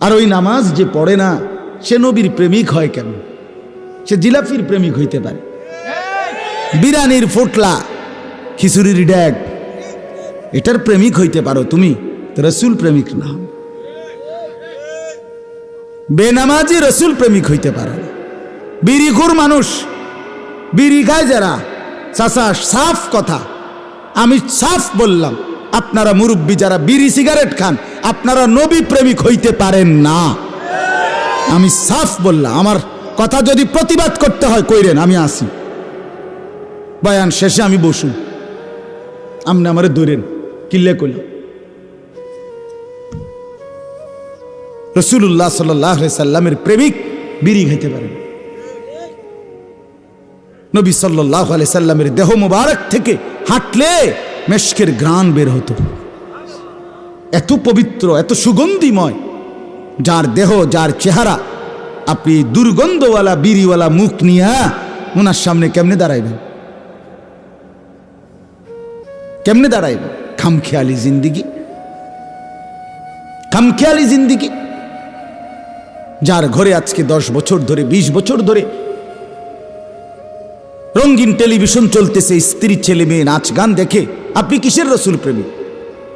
আর ওই নামাজ যে পড়ে না, সে নবীর প্রেমিক হয় কেন? সে জিলাফির প্রেমিক হইতে পারে। বিরানির ফোটলা, খিচুড়ির ড্যাগ এটার প্রেমিক হইতে পারো তুমি রসুল প্রেমিক না। বেনামাজি রসুল প্রেমিক হইতে পারো। বিড়িখুর মানুষ, বিড়ি খায় যারা, চাচা, সাফ কথা। আমি সাফ বললাম, আপনারা মুরব্বী যারা বিড়ি সিগারেট খান আপনারা নবী প্রেমিক হইতে পারেন না। আমি সাফ বললাম, আমার কথা যদি প্রতিবাদ করতে হয়, কইরেন, আমি আসি। বয়ান শেষে আমি বসুন। আপনি আমারে দৌড়েন কিল্লে কইল। রসুল্লাহ সাল্লাহ সাল্লামের প্রেমিক বিড়ি খাইতে পারেন। নবী সাল্লাহ আলি সাল্লামের দেহ মুবারক থেকে হাঁটলে মেশকের গ্রান বের হতো। এত পবিত্র, এত সুগন্ধিময়, যার দেহ, যার চেহারা, আপনি দুর্গন্ধওয়ালা, বিড়িওয়ালা মুখ নিয়ে ওনার সামনে কেমনে দাঁড়াইবেন? কেমনে দাঁড়াইবেন? খামখেয়ালি জিন্দিগি। খামখেয়ালি জিন্দিগি। যার ঘরে আজকে দশ বছর ধরে ২০ বছর ধরে রঙিন টেলিভিশন চলতেছে, স্ত্রী, ছেলে, মেয়ে, নাচ, গান দেখে, আপনি কিসের রসুল প্রেমী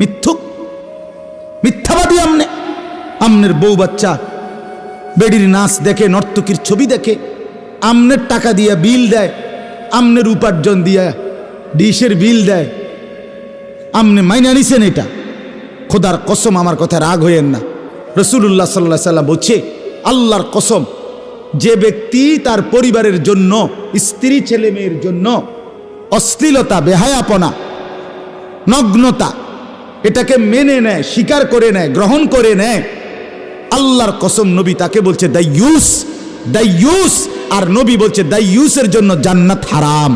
মিথ্যুক মিথ্যাবাদী আমনে। আমনের বউ বাচ্চা, বেডির নাচ দেখে, নর্তকীর ছবি দেখে, আমনের টাকা দিয়া বিল দেয়, আমনের উপার্জন দিয়া ডিশের বিল দেয়। আমনে মাইনা নিছেন এটা। খোদার কসম আমার কথা রাগ হইয়েন না। রসুল্লাহ সাল্লাহ সাল্লাম বলছে, আল্লাহর কসম, যে ব্যক্তি তার পরিবারের জন্য, স্ত্রী ছেলে মেয়ের জন্য অশ্লীলতা, বেহায়াপনা, নগ্নতা এটাকে মেনে নেয়, স্বীকার করে নেয়, গ্রহণ করে নেয়। আল্লাহর কসম নবী তাকে বলছে দ্য ইউস দ্য ইউস আর নবী বলছে দ্য ইউসের জন্য জান্নাত হারাম।